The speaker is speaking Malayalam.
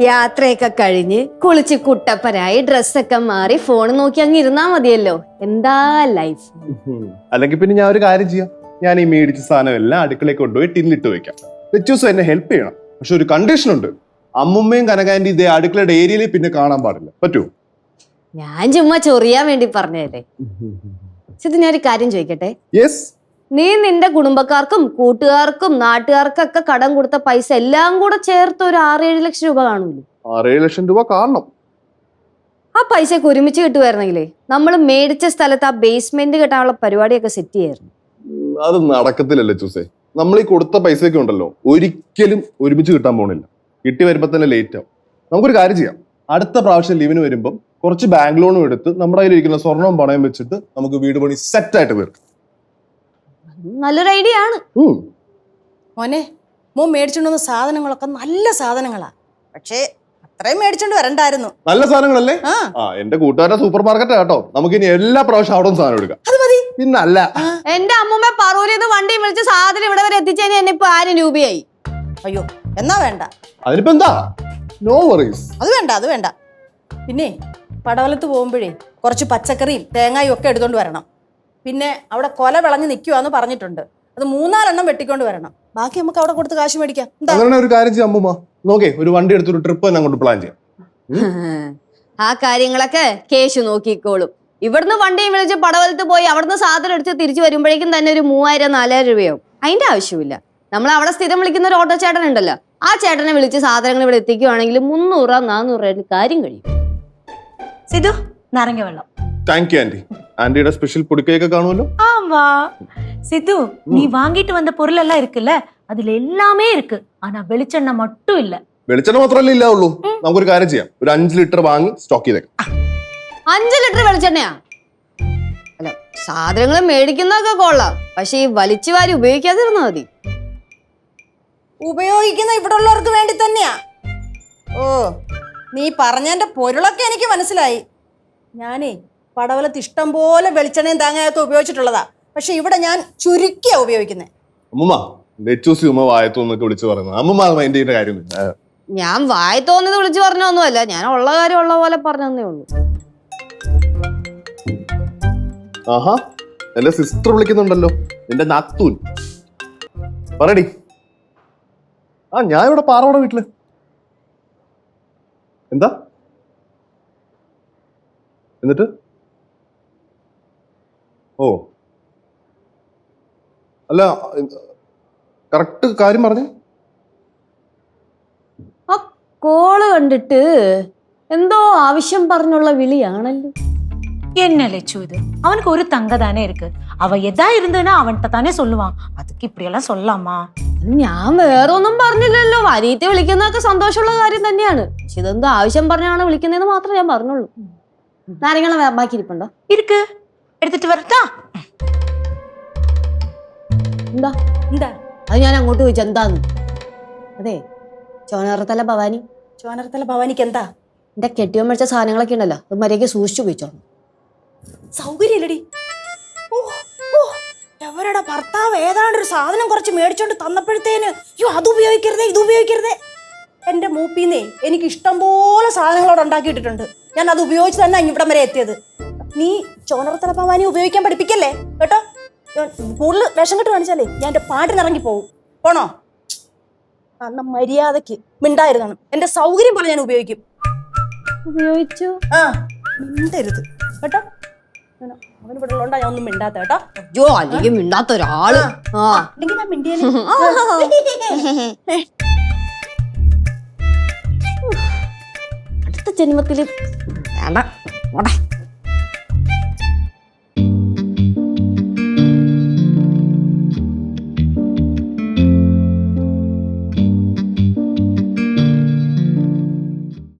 യാത്രയൊക്കെ കഴിഞ്ഞ് കുളിച്ച് കുട്ടപ്പനായി ഡ്രസ്സൊക്കെ മാറി ഫോൺ നോക്കി അങ്ങ് ഇരുന്നാ മതിയല്ലോ. എന്താ ലൈഫ് അല്ലെങ്കിൽ പിന്നെ ഞാൻ ഒരു കാര്യം ചെയ്യാം. ഞാൻ ഈ മേടിച്ച സാധനം എല്ലാം അടുക്കളയിൽ കൊണ്ടുപോയി ടിന്നിട്ട് വെക്കാം. ലച്ചൂസ് എന്നെ ഹെൽപ്പ് ചെയ്യണം. പക്ഷെ ഒരു കണ്ടീഷൻ ഉണ്ട്. അമ്മുമ്മയും കനകാന്റി ഇതേ അടുക്കളയുടെ ഏരിയയിൽ പിന്നെ കാണാൻ പാടില്ല. പറ്റൂ? ഞാൻ ചുമ്മാ ചൊറിയാൻ വേണ്ടി പറഞ്ഞതല്ലേ? സിദ്ധു ഞാൻ ഒരു കാര്യം ചോദിക്കട്ടെ? യെസ് നീ നിന്റെ കുടുംബക്കാർക്കും കൂട്ടുകാർക്കും നാട്ടുകാർക്കൊക്കെ കടം കൊടുത്ത പൈസ എല്ലാം കൂടെ ചേർത്ത് ഒരു ആറേഴ് ലക്ഷം രൂപ ആറേഴ് ലക്ഷം രൂപ കാണണം. ആ പൈസയൊക്കെ ഒരുമിച്ച് കിട്ടുമായിരുന്നെങ്കിലേ? നമ്മൾ മേടിച്ച സ്ഥലത്ത് ആ ബേസ്മെന്റ് കെട്ടാനുള്ള പരിപാടിയൊക്കെ സെറ്റ് ചെയ്യായിരുന്നു. അത് നടക്കത്തില്ലല്ലേ ചൂസേ. നമ്മൾ ഈ കൊടുത്ത പൈസയൊക്കെ ഉണ്ടല്ലോ ഒരിക്കലും ഒരുമിച്ച് കിട്ടാൻ പോണില്ല. കിട്ടി വരുമ്പോ തന്നെ ലേറ്റ് ആവും. നമുക്കൊരു കാര്യം ചെയ്യാം. അടുത്ത പ്രാവശ്യം ലീവിന് വരുമ്പം കുറച്ച് ബാങ്ക് ലോണും എടുത്ത് നമ്മുടെ കയ്യിലിരിക്കുന്ന സ്വർണവും പണയം വെച്ചിട്ട് നമുക്ക് വീട് പണി സെറ്റായിട്ട് തീർക്കാം. നല്ലൊരു ഐഡിയ ആണ്. മോനെ മോൻ മേടിച്ചോണ്ട് വന്ന സാധനങ്ങളൊക്കെ നല്ല സാധനങ്ങളാ. പക്ഷേ അത്രയും മേടിച്ചോണ്ട് വരണ്ടായിരുന്നു. നല്ല സാധനങ്ങളല്ലേ? ആ. എന്റെ കൂട്ടുകാരുടെ സൂപ്പർ മാർക്കറ്റ് കേട്ടോ. നമുക്ക് ഇനി എല്ലാ പ്രാവശ്യം അവിടെ സാധനം എടുക്കാം. അത് മതി. പിന്നല്ല. എന്റെ അമ്മൂമ്മ പറൂരിൽ നിന്ന് വണ്ടി വിളിച്ച് സാധനം ഇവിടെ വരെ എത്തിച്ചതിന് എന്നെ ഇപ്പൊ ആരും രൂപയായി. അയ്യോ എന്നാ വേണ്ട. അതിനിപ്പോ എന്താ? നോ വറീസ് അത് വേണ്ട അത് വേണ്ട. പിന്നെ പടവലത്ത് പോകുമ്പോഴേ കുറച്ച് പച്ചക്കറിയും തേങ്ങായും ഒക്കെ എടുത്തോണ്ട് വരണം. പിന്നെ അവിടെ കൊല വിളഞ്ഞ് നിൽക്കുവാന്ന് പറഞ്ഞിട്ടുണ്ട്. അത് മൂന്നാലെണ്ണം വെട്ടിക്കൊണ്ട് വരണം. ബാക്കി നമുക്ക് അവിടെ കൊടുത്ത് കാശ് മേടിക്കാം. എന്താ? അങ്ങനെ ഒരു കാര്യം ചെയ്യാം അമ്മൂമ്മ നോക്കേ ഒരു വണ്ടി എടുത്തൊരു ട്രിപ്പ് തന്നെ അങ്ങോട്ട് പ്ലാൻ ചെയ്യാം. ആ കാര്യങ്ങളൊക്കെ കേശു നോക്കിക്കോളും. ഇവിടുന്ന് വണ്ടിയും വിളിച്ച് പടവലത്ത് പോയി അവിടുന്ന് സാധനം എടുത്ത് തിരിച്ചു വരുമ്പോഴേക്കും തന്നെ ഒരു മൂവായിരം നാലായിരം രൂപയാവും അതിന്റെ ആവശ്യമില്ല നമ്മൾ അവിടെ സ്ഥിരം വിളിക്കുന്ന ഒരു ഓട്ടോ ചേട്ടൻ ഉണ്ടല്ലോ. ആ ചേട്ടനെ വിളിച്ച് സാധനങ്ങൾ ഇവിടെ എത്തിക്കുവാണെങ്കിൽ മുന്നൂറ് രൂപ നാനൂറ് കാര്യം കഴിയും. സിധു നാരങ്ങ വെള്ളം. താങ്ക് യു ആന്റി ആന്റിയുടെ സ്പെഷ്യൽ പൊടിക്കൈയൊക്കെ കാണുമല്ലോ ஆமா சித்து நீ வாங்கிட்டு வந்த பொருள் எல்லாம் இருக்குல்ல அதுல எல்லாமே இருக்கு ஆனா வெளிச்செண்ணெய் மட்டும் இல்ல വെളിച്ചെണ്ണ മാത്രമല്ലേ ഇല്ല ഉള്ളൂ നമുക്കൊരു കാര്യം ചെയ്യാം ഒരു അഞ്ച് ലിറ്റർ വാങ്ങി സ്റ്റോക്ക് ചെയ്തേക്കാം അഞ്ച് ലിറ്റർ വെളിച്ചെണ്ണയാ അല്ല സാധനങ്ങൾ മേടിക്കുന്നതൊക്കെ കൊള്ളാം പക്ഷെ ഈ വലിച്ചു വാരി ഉപയോഗിക്കാതിരുന്നാ മതി ഉപയോഗിക്കുന്ന ഇവിടെ ഉള്ളവർക്ക് വേണ്ടി തന്നെയാ ഓ നീ പറഞ്ഞതിന്റെ പൊരുളൊക്കെ എനിക്ക് മനസ്സിലായി ഞാനേ പടവലത്ത് ഇഷ്ടം പോലെ വെളിച്ചെണ്ണയും തേങ്ങയൊക്കെ ഉപയോഗിച്ചിട്ടുള്ളതാ. പക്ഷെ ഇവിടെ ഞാൻ ചുരുക്കിയാ ഉപയോഗിക്കുന്നത് അമ്മമ്മ ഉമ്മ വായത്തോന്നൊക്കെ വിളിച്ചു പറയുന്നത്. അമ്മൂമ്മ അത് മൈൻഡ് ചെയ്യേണ്ട കാര്യമൊന്നുമില്ല ഞാൻ വായി വിളിച്ചു പറഞ്ഞൊന്നുമല്ല. ഞാൻ ഉള്ള കാര്യം ഉള്ള പോലെ പറഞ്ഞേ ഉള്ളൂ. ആഹാ എന്റെ സിസ്റ്റർ വിളിക്കുന്നുണ്ടല്ലോ. നിന്റെ നത്തൂൻ. പറടി ആ ഞാൻ ഇവിടെ പാറവട വീട്ടിൽ. എന്താ? എന്നിട്ട്? ഓ അല്ല കറക്റ്റ് കാര്യം പറഞ്ഞു ആ കോള് കണ്ടിട്ട് എന്തോ ആവശ്യം പറഞ്ഞുള്ള വിളിയാണല്ലോ என்ன லெச்சு இது அவனுக்கு ஒரு தங்க தானே இருக்கு அவ எதா இருந்ததுன்னா அவன்கிட்ட தானே சொல்லுவான் அதுக்கு இப்படி எல்லாம் சொல்லாமா ഞാൻ വേറെ ഒന്നും പറഞ്ഞില്ലല്ലോ വരീത്തെ വിളിക്കുന്നതൊക്കെ സന്തോഷമുള്ള കാര്യം തന്നെയാണ് പക്ഷെ ഇതെന്തോ ആവശ്യം പറഞ്ഞാണ് വിളിക്കുന്നതെന്ന് മാത്രമേ ഞാൻ പറഞ്ഞുള്ളൂ നാരങ്ങളെ വേ- ബാക്കി ഇരിപ്പുണ്ടോ இருக்கு എടുത്തിട്ട് വരട്ടാ എന്താ? എന്താ? അത് ഞാൻ അങ്ങോട്ട് പോയി എന്താന്ന്? അതെ ചോനറത്തല ഭവാനി. ചോനറത്തല ഭവാനിക്ക് എന്താ? എന്റെ കെട്ടിയോ മേടിച്ച സാധനങ്ങളൊക്കെ ഉണ്ടല്ലോ അത് മര്യാദയ്ക്ക് സൂക്ഷിച്ചു പോയിച്ചോളൂ സൗകര്യമില്ലടി. അവരുടെ ഭർത്താവ് ഏതാണ്ട് ഒരു സാധനം കുറച്ച് മേടിച്ചോണ്ട് തന്നപ്പോഴത്തേന് അയ്യോ അത് ഉപയോഗിക്കരുതേ ഇത് ഉപയോഗിക്കരുതേ. എന്റെ മൂപ്പീന്നേ എനിക്ക് ഇഷ്ടം പോലെ സാധനങ്ങളോട് ഉണ്ടാക്കിയിട്ടിട്ടുണ്ട്. ഞാൻ അത് ഉപയോഗിച്ച് തന്നെ ഇവിടം വരെ എത്തിയത്. നീ ചോണർത്തല ഭവാനി ഉപയോഗിക്കാൻ പഠിപ്പിക്കല്ലേ? കേട്ടോ? ഞാൻ കൂടുതൽ വിഷം കെട്ട് കാണിച്ചാലേ ഞാൻ എന്റെ പാട്ടിനിറങ്ങി പോകും പോണോ? അന്ന മര്യാദയ്ക്ക് മിണ്ടായിരുന്നാണ് എന്റെ സൗകര്യം പോലെ ഞാൻ ഉപയോഗിക്കും. ഉപയോഗിച്ചു. ആ മിണ്ടരുത്. കേട്ടോ? ഞാൻ- ഒന്നും മിണ്ടാത്ത കേട്ടോ? അയ്യോ അല്ലെങ്കിൽ മിണ്ടാത്ത ഒരാൾ. ആ അല്ലെങ്കിൽ ഞാൻ അടുത്ത ജന്മത്തിൽ വേണ്ട